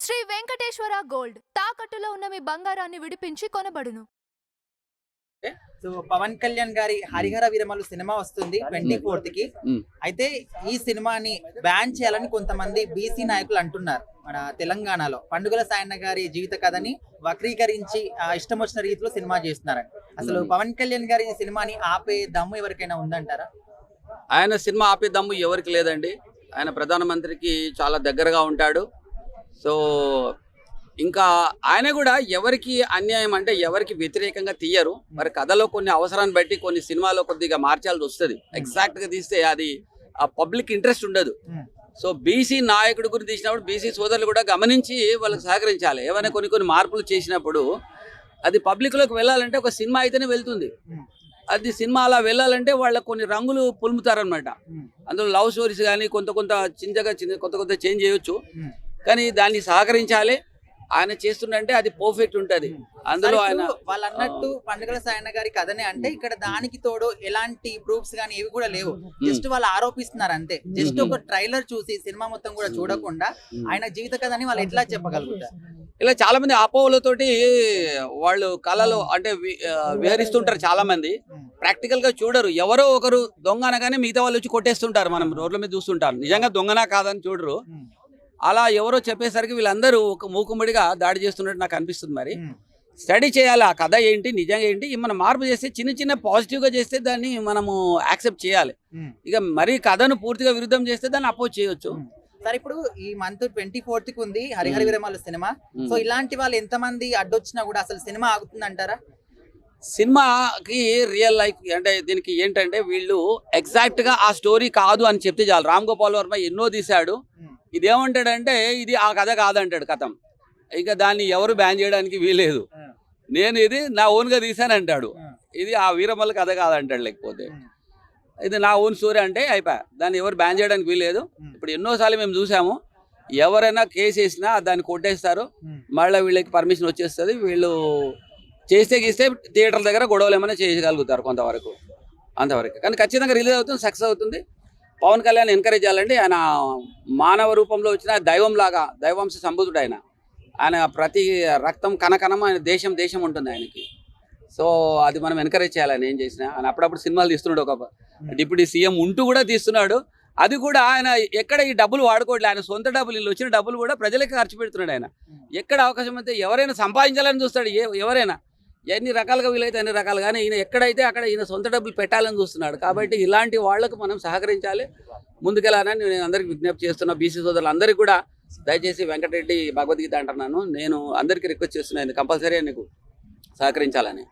Shri Venkateswara gold. తాకట్టులో ఉన్న మీ బంగారాన్ని విడిపించి కొనబడును. సో పవన్ కళ్యాణ్ గారి హరిహర వీరమలు సినిమా వస్తుంది ట్వంటీ ఫోర్త్కి. అయితే ఈ సినిమాని బ్యాన్ చేయాలని కొంతమంది బీసీ నాయకులు అంటున్నారు మన తెలంగాణలో. పండుగల సాయన్న గారి జీవిత కథని వక్రీకరించి ఆ, ఇష్టం వచ్చిన రీతిలో సినిమా చేస్తున్నారని అసలు. పవన్ కళ్యాణ్ గారి ఈ సినిమాని ఆపే దమ్ము ఎవరికైనా ఉందంటారా? ఆయన సినిమా ఆపే దమ్ము ఎవరికి లేదండి. ఆయన ప్రధానమంత్రికి చాలా దగ్గరగా ఉంటాడు. సో ఇంకా ఆయన కూడా ఎవరికి అన్యాయం అంటే ఎవరికి వ్యతిరేకంగా తీయరు మరి కథలో కొన్ని అవసరాన్ని బట్టి కొన్ని సినిమాలో కొద్దిగా మార్చాల్సి వస్తుంది ఎగ్జాక్ట్గా తీస్తే అది ఆ పబ్లిక్ ఇంట్రెస్ట్ ఉండదు మ్మ్. సో బీసీ నాయకుడి గురించి తీసినప్పుడు బీసీ సోదరులు కూడా గమనించి వాళ్ళకి సహకరించాలి ఏమైనా కొన్ని కొన్ని మార్పులు చేసినప్పుడు అది పబ్లిక్లోకి వెళ్ళాలంటే ఒక సినిమా అయితేనే వెళ్తుంది మ్మ్. అది సినిమా అలా వెళ్ళాలంటే వాళ్ళకి కొన్ని రంగులు పులుముతారనమాట మ్మ్. అందులో లవ్ స్టోరీస్ కానీ కొంత కొంత చిన్నగా చిన్న కొత్త కొత్త చేంజ్ చేయొచ్చు. కానీ దాన్ని సహకరించాలి. ఆయన చేస్తుండంటే అది పర్ఫెక్ట్ ఉంటుంది. అందులో ఆయన వాళ్ళు అన్నట్టు పండుగల సాయన్న గారి కథనే అంటే ఇక్కడ దానికి తోడు ఎలాంటి ప్రూఫ్స్ కానీ ఏవి కూడా లేవు. జస్ట్ వాళ్ళు ఆరోపిస్తున్నారు అంతే. జస్ట్ ఒక ట్రైలర్ చూసి సినిమా మొత్తం కూడా చూడకుండా ఆయన జీవిత కథని వాళ్ళు ఎట్లా చెప్పగలుగుతారు? ఇలా చాలా మంది అపోహలతోటి వాళ్ళు కళలో అంటే విహరిస్తుంటారు చాలా మంది ప్రాక్టికల్గా చూడరు. ఎవరో ఒకరు దొంగ అనగానే మిగతా వాళ్ళు వచ్చి కొట్టేస్తుంటారు. మనం రోడ్ల మీద చూస్తుంటారు నిజంగా దొంగనా కాదని చూడరు. అలా ఎవరో చెప్పేసరికి వీళ్ళందరూ ఒక మూకుమ్మడిగా దాడి చేస్తున్నట్టు నాకు అనిపిస్తుంది మరి. స్టడీ చేయాలి ఆ కథ ఏంటి నిజంగా ఏంటి మనం మార్పు చేస్తే చిన్న చిన్న పాజిటివ్గా చేస్తే దాన్ని మనము యాక్సెప్ట్ చేయాలి. ఇక మరీ కథను పూర్తిగా విరుద్ధం చేస్తే దాన్ని అపోజ్ చేయొచ్చు. సరే ఇప్పుడు ఈ మంత్ ట్వంటీ ఫోర్త్కి ఉంది హరిహర. విరమల సినిమా. సో ఇలాంటి వాళ్ళు ఎంతమంది అడ్డొచ్చినా కూడా అసలు సినిమా ఆగుతుంది అంటారా సినిమాకి రియల్ లైఫ్ అంటే దీనికి ఏంటంటే వీళ్ళు ఎగ్జాక్ట్గా ఆ స్టోరీ కాదు అని చెప్తే చాలు. రామ్ గోపాల్ వర్మ ఎన్నో తీశాడు. ఇదేమంటాడంటే ఇది ఆ కథ కాదంటాడు కథం. ఇక దాన్ని ఎవరు బ్యాన్ చేయడానికి వీలేదు నేను ఇది నా ఓన్గా తీశాను అంటాడు. ఇది ఆ వీరమల్ల కథ కాదంటాడు లేకపోతే. ఇది నా ఓన్ స్టోరీ అంటే అయిపోయా దాన్ని ఎవరు బ్యాన్ చేయడానికి వీలేదు ఇప్పుడు ఎన్నోసార్లు మేము చూసాము. ఎవరైనా కేసు వేసినా దాన్ని కొట్టేస్తారు. మళ్ళీ వీళ్ళకి పర్మిషన్ వచ్చేస్తుంది. వీళ్ళు చేస్తే గీస్తే థియేటర్ల దగ్గర గొడవలు ఏమైనా చేయగలుగుతారు కొంతవరకు. అంతవరకు. కానీ ఖచ్చితంగా రిలీజ్ అవుతుంది సక్సెస్ అవుతుంది. పవన్ కళ్యాణ్ ఎంకరేజ్ చేయాలంటే ఆయన మానవ రూపంలో వచ్చిన దైవం లాగా సంబుధుడు ఆయన. ఆయన ప్రతి రక్తం కనకనం ఆయన దేశం దేశం ఉంటుంది ఆయనకి. సో అది మనం ఎంకరేజ్ చేయాలి ఆయన ఏం చేసినా. ఆయన అప్పుడప్పుడు సినిమాలు తీస్తున్నాడు ఒక డిప్యూటీ సీఎం ఉంటూ కూడా తీస్తున్నాడు. అది కూడా ఆయన ఎక్కడ ఈ డబ్బులు వాడుకోవట్లేదు ఆయన సొంత డబ్బులు వీళ్ళు వచ్చిన డబ్బులు కూడా ప్రజలకి ఖర్చు పెడుతున్నాడు ఆయన. ఎక్కడ అవకాశం అయితే ఎవరైనా సంపాదించాలని చూస్తాడు. ఏ ఎవరైనా ఎన్ని రకాలుగా వీలైతే అన్ని రకాలు. కానీ ఈయన ఎక్కడైతే అక్కడ ఈయన సొంత డబ్బులు పెట్టాలని చూస్తున్నాడు కాబట్టి ఇలాంటి వాళ్ళకు మనం సహకరించాలి. ముందుకెళ్ళాలని నేను అందరికి విజ్ఞప్తి చేస్తున్నా. బీసీ సోదరులు అందరికీ కూడా దయచేసి వెంకటరెడ్డి భగవద్గీత అంటున్నాను. నేను అందరికీ రిక్వెస్ట్ చేస్తున్నాను కంపల్సరీ నీకు సహకరించాలని.